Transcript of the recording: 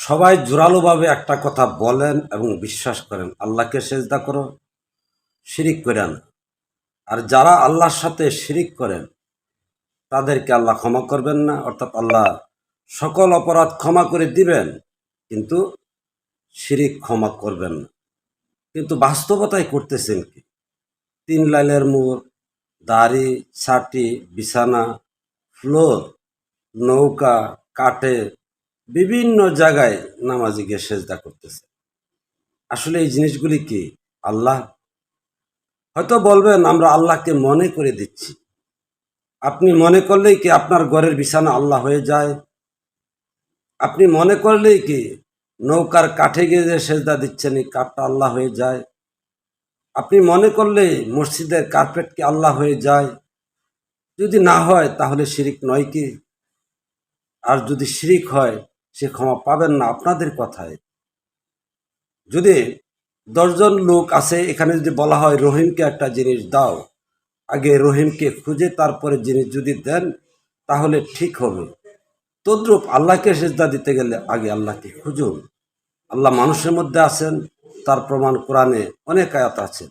সবাই জোরালোভাবে একটা কথা বলেন এবং বিশ্বাস করেন। আল্লাহকে সেজদা করো, শিরিক করে না আর যারা আল্লাহর সাথে শিরিক করেন, তাদেরকে আল্লাহ ক্ষমা করবেন না। অর্থাৎ আল্লাহ সকল অপরাধ ক্ষমা করে দিবেন, কিন্তু শিরিক ক্ষমা করবেন না। কিন্তু বাস্তবতায় করতেছেন কি? তিন লাইলের মোড় দাড়ি, ছাটি, বিছানা, ফ্লোর, নৌকা কাঠে বিভিন্ন জায়গায় নামাজি গিয়ে সেজদা করতেছে। আসলে এই জিনিসগুলি কি আল্লাহ? হয়তো বলবেন, আমরা আল্লাহকে মনে করে দিচ্ছি। আপনি মনে করলেই কি আপনার ঘরের বিছানা আল্লাহ হয়ে যায়? আপনি মনে করলেই কি নৌকার কাঠে গিয়ে যে সেজদা দিচ্ছেন, এই কাঠটা আল্লাহ হয়ে যায়? আপনি মনে করলেই মসজিদের কার্পেট কি আল্লাহ হয়ে যায়? যদি না হয়, তাহলে শিরিক নয় কি? আর যদি শিরিক হয় সে ক্ষমা পাবেন না আপনাদের কথায়। যদি দশজন লোক আছে এখানে যদি বলা হয় রহিমকে একটা জিনিস দাও, আগে রহিমকে খুঁজে, তারপরে জিনিস যদি দেন, তাহলে ঠিক হবে। তদ্রূপ আল্লাহকে সেজদা দিতে গেলে আগে আল্লাহকে খুঁজুন। আল্লাহ মানুষের মধ্যে আছেন, তার প্রমাণ কোরআনে অনেক আয়াত আছে।